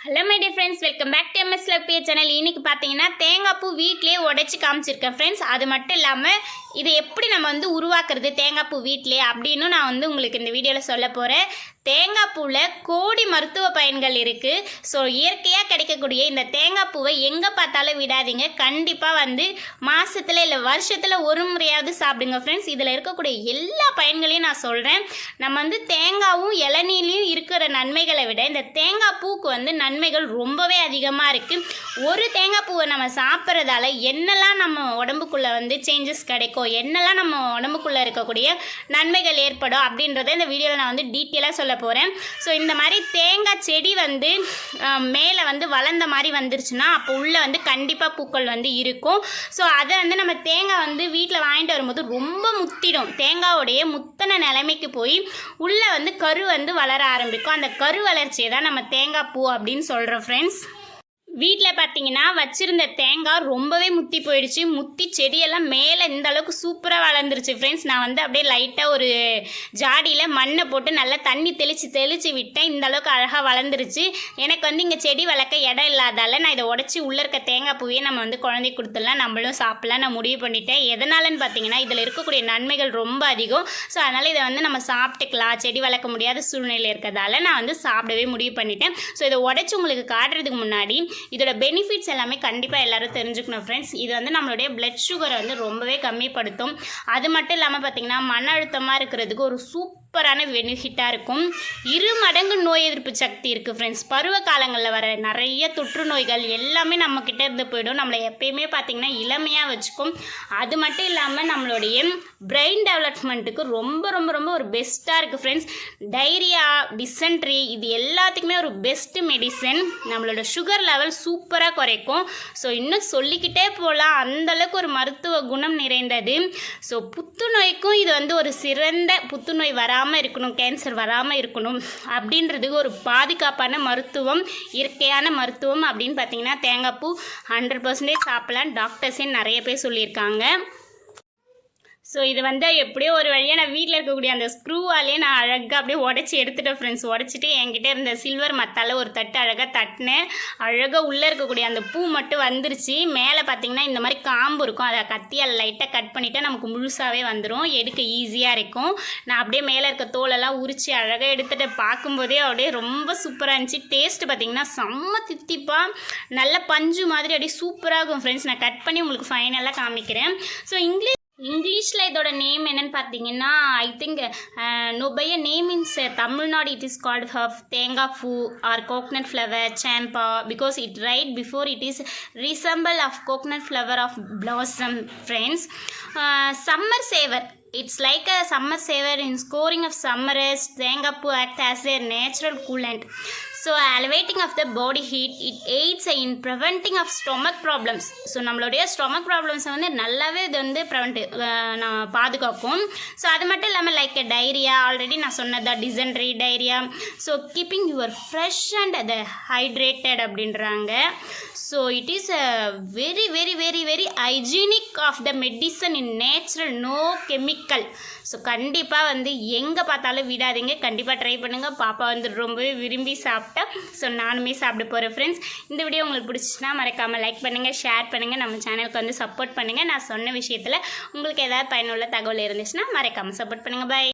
Hello my dear friends welcome back to M S லவ்பிய channel இன்றைக்கி பார்த்தீங்கன்னா தேங்காய் பூ வீட்டிலே உடைச்சி காமிச்சிருக்கேன் ஃப்ரெண்ட்ஸ் அது மட்டும் இல்லாமல் இதை எப்படி நம்ம வந்து உருவாக்குறது தேங்காய் பூ வீட்டிலே அப்படின்னு நான் வந்து உங்களுக்கு இந்த வீடியோவில் சொல்ல போகிறேன் தேங்காய் பூவில் கோடி மருத்துவ பயன்கள் இருக்குது ஸோ இயற்கையாக கிடைக்கக்கூடிய இந்த தேங்காய் பூவை எங்கே பார்த்தாலும் விடாதீங்க. கண்டிப்பாக வந்து மாதத்தில் இல்லை வருஷத்தில் ஒரு முறையாவது சாப்பிடுங்க ஃப்ரெண்ட்ஸ் இதில் இருக்கக்கூடிய எல்லா பயன்களையும் நான் சொல்கிறேன் நம்ம வந்து தேங்காவும் இளநீலையும் இருக்கிற நன்மைகளை விட இந்த தேங்காய் பூக்கு வந்து நன்மைகள் ரொம்பவே அதிகமாக இருக்குது ஒரு தேங்காய் பூவை நம்ம சாப்பிட்றதால என்னெல்லாம் நம்ம உடம்புக்குள்ளே வந்து சேஞ்சஸ் கிடைக்கும் என்னெல்லாம் நம்ம உடம்புக்குள்ளே இருக்கக்கூடிய நன்மைகள் ஏற்படும் அப்படின்றத இந்த வீடியோவில் நான் வந்து டீட்டெயிலாக சொல்ல போகிறேன் ஸோ இந்த மாதிரி தேங்காய் செடி வந்து மேலே வந்து வளர்ந்த மாதிரி வந்துருச்சுன்னா அப்போ உள்ளே வந்து கண்டிப்பாக பூக்கள் வந்து இருக்கும். ஸோ அதை வந்து நம்ம தேங்காய் வந்து வீட்டில் வாங்கிட்டு வரும்போது ரொம்ப முத்திடும். தேங்காயோடைய முத்தன நிலைமைக்கு போய் உள்ளே வந்து கரு வந்து வளர ஆரம்பிக்கும். அந்த கரு வளர்ச்சியை தான் நம்ம தேங்காய் பூ அப்படின்னு சொல்கிறோம் ஃப்ரெண்ட்ஸ் வீட்டில் பார்த்தீங்கன்னா வச்சிருந்த தேங்காய் ரொம்பவே முத்தி போயிடுச்சு. முத்தி செடியெல்லாம் மேலே இந்த அளவுக்கு சூப்பராக வளர்ந்துருச்சு ஃப்ரெண்ட்ஸ் நான் வந்து அப்படியே லைட்டாக ஒரு ஜாடியில் மண்ணை போட்டு நல்லா தண்ணி தெளித்து தெளித்து விட்டேன். இந்த அளவுக்கு அழகாக வளர்ந்துருச்சு. எனக்கு வந்து இங்கே செடி வளர்க்க இடம் இல்லாதால நான் இதை உடச்சி உள்ளே இருக்க தேங்காய் பூவையே நம்ம வந்து குழந்தைக்கு கொடுத்துடலாம். நம்மளும் சாப்பிடலாம். நான் முடிவு பண்ணிட்டேன். எதனாலன்னு பார்த்தீங்கன்னா இதில் இருக்கக்கூடிய நன்மைகள் ரொம்ப அதிகம். ஸோ அதனால் இதை வந்து நம்ம சாப்பிட்டுக்கலாம். செடி வளர்க்க முடியாத சூழ்நிலை இருக்கிறதால நான் வந்து சாப்பிடவே முடிவு பண்ணிட்டேன். ஸோ இதை உடச்சி உங்களுக்கு காட்டுறதுக்கு முன்னாடி இதோட பெனிஃபிட்ஸ் எல்லாமே கண்டிப்பாக எல்லாரும் தெரிஞ்சுக்கணும் ஃப்ரெண்ட்ஸ் இது வந்து நம்மளுடைய பிளட் சுகரை வந்து ரொம்பவே கம்மிப்படுத்தும். அது மட்டும் இல்லாமல் பார்த்தீங்கன்னா மன அழுத்தமாக இருக்கிறதுக்கு ஒரு சூப்பரான பெனிஃபிட்டாக இருக்கும். இரு மடங்கு நோய் எதிர்ப்பு சக்தி இருக்குது ஃப்ரெண்ட்ஸ் பருவ காலங்களில் வர நிறைய தொற்று நோய்கள் எல்லாமே நம்மக்கிட்ட இருந்து போயிடும். நம்மளை எப்பயுமே பார்த்திங்கன்னா இளமையாக வச்சுக்கும். அது மட்டும் இல்லாமல் நம்மளுடைய பிரெயின் டெவலப்மெண்ட்டுக்கு ரொம்ப ரொம்ப ரொம்ப ஒரு பெஸ்ட்டாக இருக்குது ஃப்ரெண்ட்ஸ் டைரியா டிசென்ட்ரி இது எல்லாத்துக்குமே ஒரு பெஸ்ட்டு மெடிசன் நம்மளோட சுகர் லெவல் சூப்பராக குறைக்கும். ஸோ இன்னும் சொல்லிக்கிட்டே போகலாம் அந்தளவுக்கு ஒரு மருத்துவ குணம் நிறைந்தது. ஸோ புத்துநோய்க்கும் இது வந்து ஒரு சிறந்த புத்துநோய் வராமல் இருக்கணும் கேன்சர் வராமல் இருக்கணும் அப்படின்றதுக்கு ஒரு பாதுகாப்பான மருத்துவம் இயற்கையான மருத்துவம் அப்படின்னு பார்த்தீங்கன்னா தேங்காய் பூ ஹண்ட்ரட் பர்சன்டேஜ் சாப்பிடலாம் டாக்டர்ஸே நிறைய பேர் சொல்லியிருக்காங்க. ஸோ இது வந்து எப்படியோ ஒரு வழியாக நான் வீட்டில் இருக்கக்கூடிய அந்த ஸ்க்ரூவாலே நான் அழகாக அப்படியே உடச்சி எடுத்துட்டேன் ஃப்ரெண்ட்ஸ் உடச்சிட்டு என்கிட்ட இருந்த சில்வர் மத்தால் ஒரு தட்டு அழகாக தட்டினேன். அழகாக உள்ளே இருக்கக்கூடிய அந்த பூ மட்டும் வந்துருச்சு. மேலே பார்த்தீங்கன்னா இந்த மாதிரி காம்பு இருக்கும். அதை கத்தியால் லைட்டாக கட் பண்ணிவிட்டால் நமக்கு முழுசாகவே வந்துடும் எடுக்க ஈஸியாக இருக்கும். நான் அப்படியே மேலே இருக்க தோலெல்லாம் உரித்து அழகாக எடுத்துகிட்டு பார்க்கும்போதே அப்படியே ரொம்ப சூப்பராக இருந்துச்சு. டேஸ்ட் பார்த்தீங்கன்னா செம்ம தித்திப்பாக நல்ல பஞ்சு மாதிரி அப்படியே சூப்பராக இருக்கும் ஃப்ரெண்ட்ஸ் நான் கட் பண்ணி உங்களுக்கு ஃபைனலாக காமிக்கிறேன். ஸோ இங்கிலீஷ் இங்கிலீஷில் இதோட நேம் என்னன்னு பார்த்தீங்கன்னா ஐ think nobody name in Tamil Nadu. It is called huff thengai poo or coconut flower samba because it right before it is resemble of coconut flower of blossom friends summer saver it's like a summer saver in scoring of of thengai poo act as a natural coolant so alleviating of the body heat it aids in preventing of stomach problems so நம்மளுடைய stomach ப்ராப்ளம்ஸை வந்து நல்லாவே இது வந்து prevent நான் பாதுகாக்கும். So அது மட்டும் இல்லாமல் லைக் டைரியா ஆல்ரெடி நான் சொன்னதா dysentery diarrhoea so keeping your fresh and அது ஹைட்ரேட்டட் அப்படின்றாங்க. So it is a very very very very hygienic of the medicine in natural no chemical so கண்டிப்பாக வந்து எங்கே பார்த்தாலும் விடாதீங்க. கண்டிப்பாக ட்ரை பண்ணுங்கள் பாப்பா வந்து ரொம்பவே விரும்பி சாப்பிட்டு ஸோ நானுமே சாப்பிட போகிறேன் ஃப்ரெண்ட்ஸ் இந்த வீடியோ உங்களுக்கு பிடிச்சிச்சுன்னா மறக்காமல் லைக் பண்ணுங்கள் ஷேர் பண்ணுங்கள் நம்ம சேனலுக்கு வந்து சப்போர்ட் பண்ணுங்கள் நான் சொன்ன விஷயத்தில் உங்களுக்கு ஏதாவது பயனுள்ள தகவல் இருந்துச்சுன்னா மறக்காமல் சப்போர்ட் பண்ணுங்கள் பாய்